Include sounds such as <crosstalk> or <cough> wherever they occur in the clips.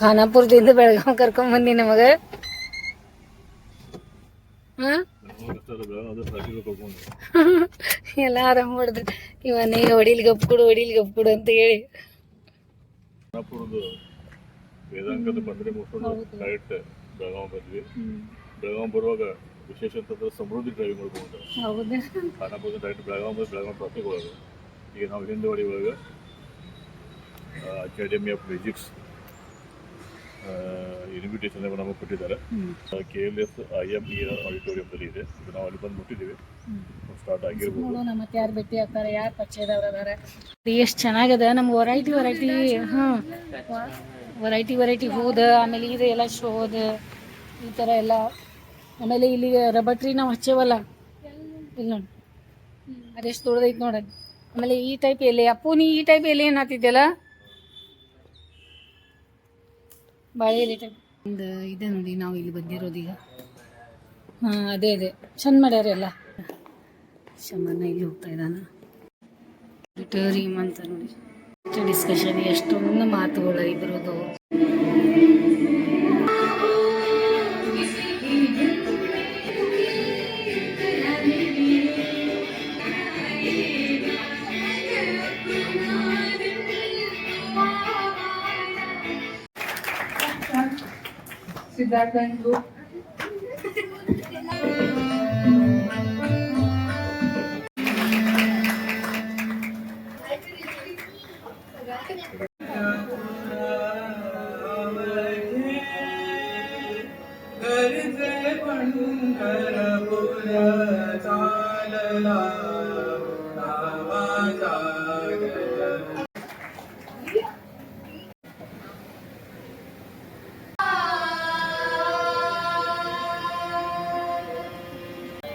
ಖಾನಾಪುರದಿಂದ ಬೆಳಗಾವ್ ಕರ್ಕೊಂಡ್ ಬಂದಿ ನಮಗ? <laughs> ಎಲ್ಲ ಆರಾಮ್ ಮಾಡಿದ್ರು ಇವನೇ ಹೊಡಿಲ್ ಗಪ್ ಕೊಡು ಹೊಡಿಲ್ ಗಪ್ ಕೊಡು ಅಂತ ಹೇಳಿ. ವೇದಾಂತದ ಬಂದ್ರೆ ಮುಗಿಸ್ಕೊಂಡು ಡೈರೆಕ್ಟ್ ಬೆಳಗಾವ್ ಬಂದ್ವಿ. ಬೆಳಗಾವ್ ಬರುವಾಗ ವಿಶೇಷ ಅಂತಂದ್ರೆ ಸಮೃದ್ಧಿ ಡ್ರೈವಿಂಗ್ ಮಾಡ್ಕೊಂಡು ಹೌದಾ. ಖಾನಾಪುರದ ಡೈರೆಕ್ಟ್ ಬೆಳಗಾವ್ ಬಂದು ಬೆಳಗಾವ್ ಟ್ರಾಫಿಕ್ ಒಳಗೆ. ಈಗ ನಾವು ಹಿಂದುವಡಿ ಒಳಗೆ ಅಕಾಡೆಮಿ ಆಫ್ ಮ್ಯೂಸಿಕ್ಸ್ ಇನ್ವಿಟೇಷನ್ ನಮಗೆ ಕೊಟ್ಟಿದ್ದಾರೆ. K L S I M E ಆಡಿಟೋರಿಯಂದಲ್ಲಿ ಇದೆ. ಇದು ನಾವು ಅಲ್ಲಿ ಬಂದು ಮುಟ್ಟಿದ್ದೀವಿ. ಸ್ಟಾರ್ಟ್ ಆಗಿರ್ಬೋದು. ನೋಡೋಣ ಮತ್ತೆ ಯಾರು ಭೇಟಿ ಆಗ್ತಾರೆ ಯಾರು ಪರಿಚಯದವ್ರು ಅದಾರ ಎಷ್ಟು ಚೆನ್ನಾಗಿದೆ ನಮ್ಗೆ ವೆರೈಟಿ ವೆರೈಟಿ ಹಾಂ. ವೆರೈಟಿ ವೆರೈಟಿ ಹೂದ ಆಮೇಲೆ ಇದು ಎಲ್ಲ ಶೋದ ಈ ಥರ ಎಲ್ಲ. ಆಮೇಲೆ ಇಲ್ಲಿ ರಬ್ಬರ್ ಟ್ರೀ ನಾವು ಹಚ್ಚೇವಲ್ಲ? ಇಲ್ಲ ನೋಡಿ. ಅದೆಷ್ಟು ದೊಡ್ಡದೈತೆ ನೋಡಿ. ಆಮೇಲೆ ಈ ಟೈಪ್ ಎಲೆ ಅಪ್ಪು ನೀ ಈ ಟೈಪ್ ಎಲೆ ಏನು ಎಲೆ ಟೈಪ್ ಒಂದು ಇದೆ ನೋಡಿ ನಾವು ಇಲ್ಲಿ ಬಂದಿರೋದೀಗ ಹಾಂ ಅದೇ ಅದೇ. ಚಂದ ಮಾಡ್ಯಾರ ಎಲ್ಲ. ಶಮನ ಇಲ್ಲಿ ಹೋಗ್ತಾ ಇದ್ದಾನ. ಅಂತ ನೋಡಿ. ಡಿಸ್ಕಷನ್ ಎಷ್ಟೊಂದು ಮಾತುಗಳು that line go? Thank you.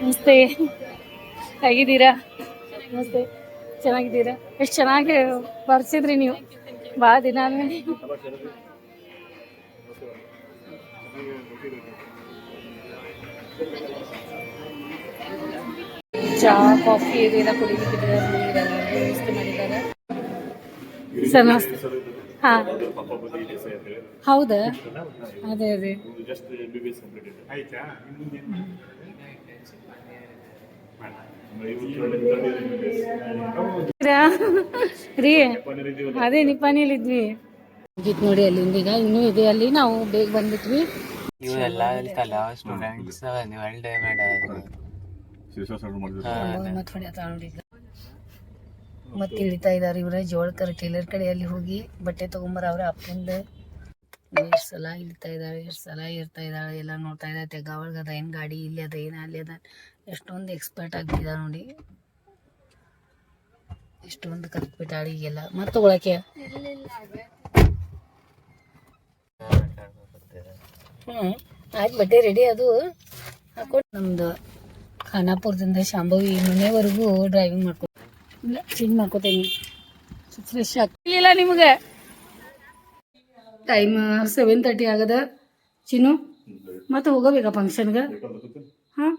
ನಮಸ್ತೆ. ಹೇಗಿದ್ದೀರಾ? ನಮಸ್ತೆ. ಚೆನ್ನಾಗಿದ್ದೀರಾ? ಎಷ್ಟು ಚೆನ್ನಾಗಿ ಬರ್ಸಿದ್ರಿ ನೀವು? ಭಾಳ ದಿನ ಆದ್ಮೇಲೆ. ಚಹಾ ಕಾಫಿ ಇದೆಲ್ಲ ಕುಡಿಲಿಕ್ಕೆ ವ್ಯವಸ್ಥೆ ಮಾಡಿದ್ದಾರೆ. ಸರ್, ನಮಸ್ತೆ. ಹಾಂ. ಹೌದಾ? ಅದೇ ಅದೇ. ರೀ. ಅದೇ ಇದ್ವಿ ಮುಗೀತ್ ನೋಡಿ ಅಲ್ಲಿಂದ ಈಗ ಇನ್ನೂ ಇದೆ ಅಲ್ಲಿ ನಾವು ಬೇಗ ಬಂದ್ಬಿಟ್ವಿ. ಇವರೆಲ್ಲ ಕಲಾ ಸ್ಟೂಡೆಂಟ್ಸ್ ವರ್ಲ್ಡ್ ಡೇ ಮಾಡೋದು ಮತ್ತೆ ಹೊಡೆಯತ್ತ ನೋಡಿ ಈಗ ಮತ್ತೆ ಇಳಿತಾ ಇದಾರೆ ಇವ್ರ ಜೋಳಕರ ಟೇಲರ್ ಕಡೆ ಅಲ್ಲಿ ಹೋಗಿ ಬಟ್ಟೆ ತಗೊಂಬರ ಅವ್ರ ಅಪ್ಪಂದ. ಎಷ್ಟು ಸಲ ಇಳಿತಾ ಇದಾಳೆ ಎಷ್ಟು ಸಲ ಇರ್ತಾ ಇದ್ದಾಳೆ ಎಲ್ಲ ನೋಡ್ತಾ ಇದ್ದಾಳೆ ಗಾವಳ್ಗ ಅದ ಏನು ಗಾಡಿ ಇಲ್ಲಿ ಅದ, ಏನು ಅಲ್ಲಿ ಅದ, ಎಷ್ಟೊಂದು ಎಕ್ಸ್ಪರ್ಟ್ ಆಗ್ತಿದ ನೋಡಿ. ಎಷ್ಟೊಂದು ಕಲ್ತ್ಬಿಟ್ಟಾಳೆ ಈಗೆಲ್ಲ. ಮತ್ತೆ ತಗೊಳಕ್ಕೆ? ಹ್ಞೂ ಆಯ್ತು ಬಟ್ಟೆ ರೆಡಿ ಅದು. ಹಾಕೊಂಡು ನಮ್ದು ಖಾನಾಪುರದಿಂದ ಶಾಂಭವಿ ಮನೆವರೆಗೂ ಡ್ರೈವಿಂಗ್ ಮಾಡ್ಕೊ ಇಲ್ಲ ಚೇಂಜ್ ಮಾಡ್ಕೋತೇನೆ. ಫ್ರೆಶ್ ಆಗ್ತಿಲ್ಲ ನಿಮಗೆ ಟೈಮ್ ಸೆವೆನ್ ತರ್ಟಿ ಆಗದ? ಚಿನ್ನು ಮತ್ತೆ ಹೋಗಬೇಕಾ ಫಂಕ್ಷನ್ಗೆ ಹಾಂ?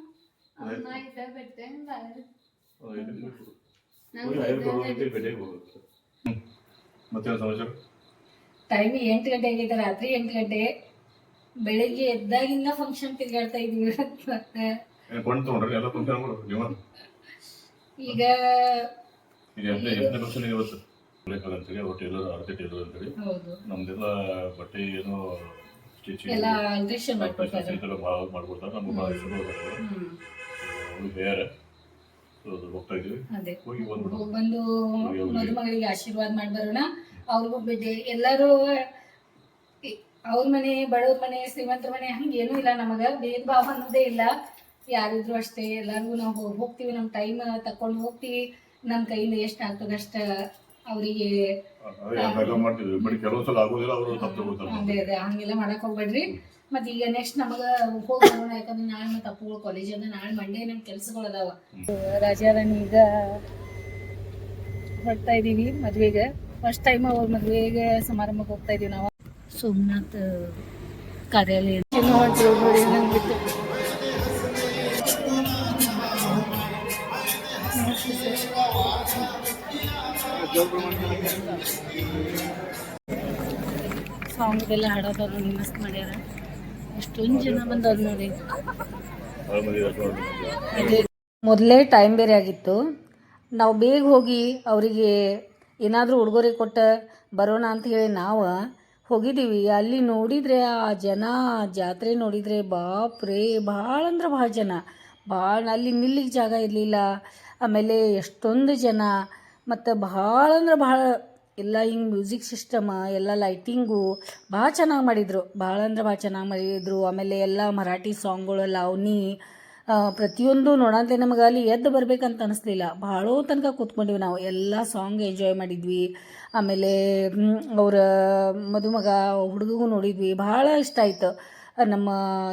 ಟೈಮ್ ಎಂಟು ಗಂಟೆ ಆಗೈತೆ ರಾತ್ರಿ ಎಂಟು ಗಂಟೆ. ಬೆಳಿಗ್ಗೆ ಎದ್ದಾಗಿಂದ ಫಂಕ್ಷನ್ ತಿರ್ಗಾಡ್ತಾ ಇದೀವಿ ಈಗ ಲೇಖಲ್ ಅಂತೇಳಿ ಅವ್ರು ಟೇಲರ್ ಆರತಿ ಟೇಲರ್ ಅಂತೇಳಿ ಹೌದು. ನಮ್ದೆಲ್ಲ ಬಟ್ಟೆ ಏನೋ ಸ್ಟಿಚಿಂಗ್ ಎಲ್ಲ ಆಲ್ಟ್ರೇಷನ್ ಮಾಡ್ಕೊಡ್ತಾರೆ. ಎಲ್ಲ ಭಾಳ ಮಾಡ್ಕೊಡ್ತಾರೆ. ನಮ್ಗೆ ಭಾಳ ಇಷ್ಟ ಅವ್ರು ಬೇರೆ. ಹೋಗ್ತಾ ಇದೀವಿ ಅದೇ. ಹೋಗಿ ಬಂದ್ಬಿಡು ಬಂದು ಮದುಮಗಳಿಗೆ ಆಶೀರ್ವಾದ ಮಾಡಿ ಬರೋಣ. ಅವ್ರಿಗೂ ಬಿಡ್ಡೆ ಎಲ್ಲರೂ ಅವ್ರ ಮನೆ ಬಡವ್ರ ಮನೆ ಶ್ರೀಮಂತರ ಮನೆ ಹಂಗೇನೂ ಇಲ್ಲ ನಮಗ. ಭೇದ ಭಾವ ಅನ್ನೋದೇ ಇಲ್ಲ. ಯಾರಿದ್ರು ಅಷ್ಟೇ. ಎಲ್ಲರಿಗೂ ನಾವು ಹೋಗ್- ಹೋಗ್ತೀವಿ. ನಮ್ಮ ಟೈಮ್ ತಕೊಂಡು ಹೋಗ್ತೀವಿ. ನಮ್ಮ ಕೈಯಿಂದ ಎಷ್ಟು ಆಗ್ತದೆ ಅಷ್ಟ ಅವರಿಗೆ ಅದೇ ಹಂಗೆಲ್ಲ ಬಟ್ ಕೆಲವು ಸಲ ಆಗೋದಿಲ್ಲ ಅವರು ತಪ್ಪು ತಗೋತಾರೆ ಅದೇ ಅದೇ ಹಂಗೆಲ್ಲ ಮಾಡಕ್ ಹೋಗ್ಬೇಡ್ರಿ. ಮತ್ತೆ ಈಗ ನೆಕ್ಸ್ಟ್ ನಮಗ ಹೋಗೋಣ ಬರೋಣ ಯಾಕಂದ್ರೆ ನಾಳೆ ಮತ್ತೆ ಅಪ್ಪುಗಳ ಕಾಲೇಜ್ ಅಂದ್ರೆ ನಾಳೆ ಮಂಡೇ ನಮ್ ಕೆಲ್ಸಗಳು ಅದಾವ. ರಾಜಾರಾಣಿ ಈಗ ಹೊರಡ್ತಾ ಇದೀವಿ ಮದ್ವೆಗೆ. ಫಸ್ಟ್ ಟೈಮ್ ಅವ್ರ ಮದ್ವೆಗೆ ಸಮಾರಂಭಕ್ಕೆ ಹೋಗ್ತಾ ಇದೀವಿ ನಾವು. ಸೋಮನಾಥ್ ಕಾರ್ಯಾಲಯ. ಸಾಂಗ್ದೆಲ್ಲ ಹಾಡೋದವ್ರು ಮಸ್ತ್ ಮಾಡ್ಯಾರ. ಎಷ್ಟೊಂದು ಜನ ಬಂದವ್ರು ನೋಡಿ. ಮೊದಲೇ ಟೈಮ್ ಬೇರೆ ಆಗಿತ್ತು. ನಾವು ಬೇಗ ಹೋಗಿ ಅವರಿಗೆ ಏನಾದರೂ ಉಡುಗೊರೆ ಕೊಟ್ಟ ಬರೋಣ ಅಂತ ಹೇಳಿ ನಾವು ಹೋಗಿದ್ದೀವಿ. ಅಲ್ಲಿ ನೋಡಿದರೆ ಆ ಜನ ಜಾತ್ರೆ ನೋಡಿದರೆ ಬಾಪ್ರೇ ಭಾಳ ಅಂದ್ರೆ ಭಾಳ ಜನ. ಭಾಳ ಅಲ್ಲಿ ನಿಲ್ಲಿಗೆ ಜಾಗ ಇರಲಿಲ್ಲ. ಆಮೇಲೆ ಎಷ್ಟೊಂದು ಜನ ಮತ್ತು ಭಾಳ ಅಂದ್ರೆ ಭಾಳ ಎಲ್ಲ ಹಿಂಗೆ ಮ್ಯೂಸಿಕ್ ಸಿಸ್ಟಮ, ಎಲ್ಲ ಲೈಟಿಂಗು ಭಾಳ ಚೆನ್ನಾಗಿ ಮಾಡಿದರು. ಭಾಳ ಅಂದ್ರೆ ಭಾಳ ಚೆನ್ನಾಗಿ ಮಾಡಿದರು. ಆಮೇಲೆ ಎಲ್ಲ ಮರಾಠಿ ಸಾಂಗ್ಗಳು, ಲಾವಣಿ ಪ್ರತಿಯೊಂದು ನೋಡಂತೆ ನಮಗೆ ಅಲ್ಲಿ ಎದ್ದು ಬರ್ಬೇಕಂತ ಅನಿಸ್ಲಿಲ್ಲ. ಭಾಳ ತನಕ ಕೂತ್ಕೊಂಡಿವಿ ನಾವು. ಎಲ್ಲ ಸಾಂಗ್ ಎಂಜಾಯ್ ಮಾಡಿದ್ವಿ. ಆಮೇಲೆ ಅವರ ಮದುಮಗ ಹುಡುಗಗೂ ನೋಡಿದ್ವಿ. ಭಾಳ ಇಷ್ಟ ಆಯ್ತು. ನಮ್ಮ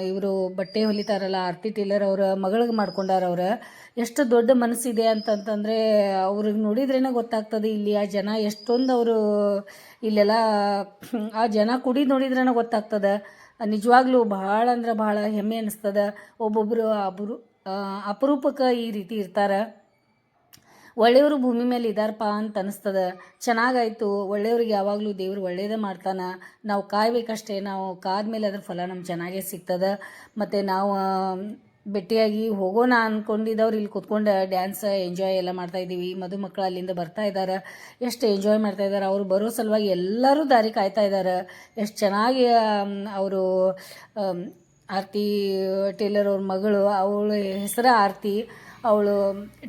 ಇವರು ಬಟ್ಟೆ ಹೊಲಿತಾರಲ್ಲ, ಆರ್ತಿ ಟೇಲರ್ ಅವರ ಮಗಳಿಗೆ ಮಾಡ್ಕೊಂಡಾರ ಅವ್ರ, ಎಷ್ಟು ದೊಡ್ಡ ಮನಸ್ಸಿದೆ ಅಂತಂತಂದರೆ ಅವ್ರಿಗೆ ನೋಡಿದ್ರೇ ಗೊತ್ತಾಗ್ತದೆ, ಇಲ್ಲಿ ಆ ಜನ ಎಷ್ಟೊಂದು ಅವರು ಇಲ್ಲೆಲ್ಲ, ಆ ಜನ ಕುಡಿ ನೋಡಿದ್ರೇ ಗೊತ್ತಾಗ್ತದೆ. ನಿಜವಾಗ್ಲೂ ಭಾಳ ಅಂದ್ರೆ ಭಾಳ ಹೆಮ್ಮೆ ಅನಿಸ್ತದೆ. ಒಬ್ಬೊಬ್ಬರು ಅಪರು, ಅಪರೂಪಕ್ಕೆ ಈ ರೀತಿ ಇರ್ತಾರೆ. ಒಳ್ಳೆಯವರು ಭೂಮಿ ಮೇಲೆ ಇದ್ದಾರಪ್ಪ ಅಂತ ಅನಿಸ್ತದೆ. ಚೆನ್ನಾಗಾಯಿತು. ಒಳ್ಳೆಯವ್ರಿಗೆ ಯಾವಾಗಲೂ ದೇವ್ರು ಒಳ್ಳೆಯದೇ ಮಾಡ್ತಾನೆ. ನಾವು ಕಾಯ್ಬೇಕಷ್ಟೇ. ನಾವು ಕಾದ್ಮೇಲೆ ಅದ್ರ ಫಲ ನಮ್ಗೆ ಚೆನ್ನಾಗೇ ಸಿಗ್ತದೆ. ಮತ್ತು ನಾವು ಭೇಟಿಯಾಗಿ ಹೋಗೋಣ ಅಂದ್ಕೊಂಡಿದ್ದವ್ರು ಇಲ್ಲಿ ಕೂತ್ಕೊಂಡು ಡ್ಯಾನ್ಸ್ ಎಂಜಾಯ್ ಎಲ್ಲ ಮಾಡ್ತಾ ಇದ್ದೀವಿ. ಮದುಮಕ್ಕಳು ಅಲ್ಲಿಂದ ಬರ್ತಾ ಇದ್ದಾರೆ ಎಷ್ಟು ಎಂಜಾಯ್ ಮಾಡ್ತಾ ಇದ್ದಾರೆ ಅವರು ಬರೋ ಸಲುವಾಗಿ ಎಲ್ಲರೂ ದಾರಿ ಕಾಯ್ತಾ ಇದ್ದಾರೆ ಎಷ್ಟು ಚೆನ್ನಾಗಿ ಅವರು ಆರ್ತಿ ಟೇಲರ್ ಅವ್ರ ಮಗಳು, ಅವಳ ಹೆಸರು ಆರತಿ. ಅವಳು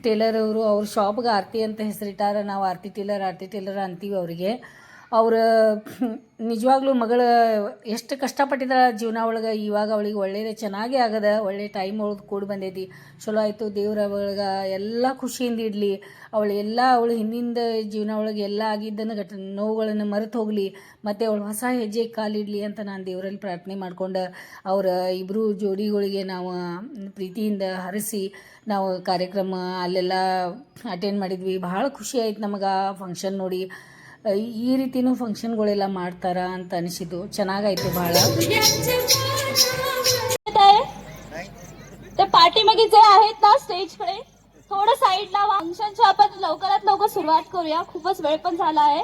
ಟೇಲರ್ ಅವರು ಅವ್ರ ಶಾಪ್ಗೆ ಆರತಿ ಅಂತ ಹೆಸರಿಟ್ಟಾರ. ನಾವು ಆರತಿ ಟೇಲರ್ ಆರತಿ ಟೇಲರ್ ಅಂತೀವಿ ಅವರಿಗೆ. ಅವ್ರ, ನಿಜವಾಗ್ಲೂ ಮಗಳ ಎಷ್ಟು ಕಷ್ಟಪಟ್ಟಿದ್ದಾಳೆ ಜೀವನ ಒಳಗೆ, ಇವಾಗ ಅವಳಿಗೆ ಒಳ್ಳೇದೇ ಚೆನ್ನಾಗೇ ಆಗದ, ಒಳ್ಳೆ ಟೈಮ್ ಒಳಗೆ ಕೂಡಿ ಬಂದೈತಿ. ಚಲೋ ಆಯಿತು, ದೇವ್ರ ಅವಳಿಗೆ ಎಲ್ಲ ಖುಷಿಯಿಂದ ಇಡಲಿ. ಅವಳು ಎಲ್ಲ, ಅವಳು ಹಿಂದಿಂದ ಜೀವನ ಒಳಗೆ ಎಲ್ಲ ಆಗಿದ್ದನ್ನು ಘಟ ನೋವುಗಳನ್ನು ಮರೆತು ಹೋಗಲಿ. ಮತ್ತು ಅವಳು ಹೊಸ ಹೆಜ್ಜೆ ಕಾಲಿಡಲಿ ಅಂತ ನಾನು ದೇವರಲ್ಲಿ ಪ್ರಾರ್ಥನೆ ಮಾಡ್ಕೊಂಡು ಅವರ ಇಬ್ಬರು ಜೋಡಿಗಳಿಗೆ ನಾವು ಪ್ರೀತಿಯಿಂದ ಹರಿಸಿ ನಾವು ಕಾರ್ಯಕ್ರಮ ಅಲ್ಲೆಲ್ಲ ಅಟೆಂಡ್ ಮಾಡಿದ್ವಿ. ಭಾಳ ಖುಷಿ ಆಯ್ತು ನಮಗೆ ಫಂಕ್ಷನ್ ನೋಡಿ. ಈ ರೀತಿನೂ ಫಂಕ್ಷನ್ಗಳೆಲ್ಲ ಮಾಡ್ತಾರ ಅಂತ ಅನಿಸಿದ್ದು ಚೆನ್ನಾಗಾಯ್ತು ಭಾಳ ते पाठीमागे जे आहेत ना स्टेजकडे थोडं साईडला फंक्शनच्या आपण लवकरात लवकर सुरुवात करूया खूपच वेळ पण झाला आहे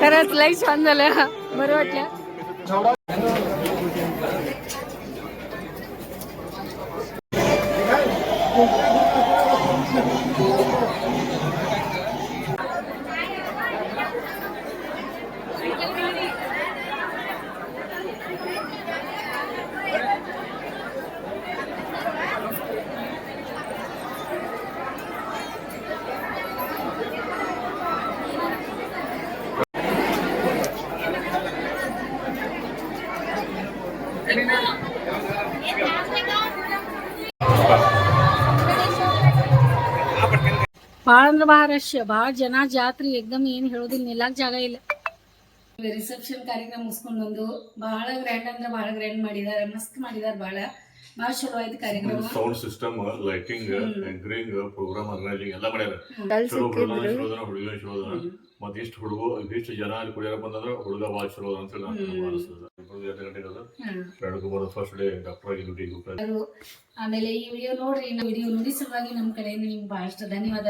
खरंच लई छान झालं. बरं वाटलं. ಭಾಳ ಅಂದ್ರೆ ಭಾಳ ರಶ್ ಭಾಳ ಜನ ಜಾತ್ರೆ ಎಕ್ದಮ್ ಏನು ಹೇಳೋದಿಲ್ಲ ನಿಲ್ಲಕ್ ಜಾಗ ಇಲ್ಲ. ರಿಸೆಪ್ಷನ್ ಕಾರ್ಯಕ್ರಮ ಮುಗಿಸ್ಕೊಂಡು ಬಂದು ಬಹಳ ಗ್ರ್ಯಾಂಡ್ ಅಂದ್ರೆ ಬಹಳ ಗ್ರ್ಯಾಂಡ್ ಮಾಡಿದ್ದಾರೆ ಮಸ್ತ್ ಮಾಡಿದ್ದಾರೆ ಬಹಳ. ಭಾಳ ಚಲೋ ಆಯ್ತು ಕಾರ್ಯಕ್ರಮ. Sound system lighting anchoring programme organising ಎಲ್ಲ ಮಾಡ್ಯಾರ. ಚಲೋ ಹುಡುಗನ ಚಲೋ ಅದಾನ ಹುಡುಗನ ಚಲೋ ಅದಾನ ಮತ್ತೆ ಇಷ್ಟು ಹುಡುಗ ಇಷ್ಟು ಜನ ಅಲ್ಲಿ ಕುಡಿಯಾರ ಬಂದಂದ್ರ ಹುಡುಗ ಭಾಳ ಚಲೋ ಅದ ಅಂತ ಹೇಳಿ ಎರಡು ಫಸ್ಟ್ ಡೇ ಡಾಕ್ಟರ್ ಆಗಿ ಡ್ಯೂಟಿಗೆ ಹೋಗ್ತಾರೆ ಆಮೇಲೆ ಈ ವಿಡಿಯೋ ನೋಡ್ರಿ ನಮ್ಮ ವಿಡಿಯೋ ನೋಡಿ ಸಲುವಾಗಿ ನಮ್ಮ ಕಡೆಯಿಂದ ನಿಮ್ಗೆ ಬಹಳಷ್ಟು ಧನ್ಯವಾದ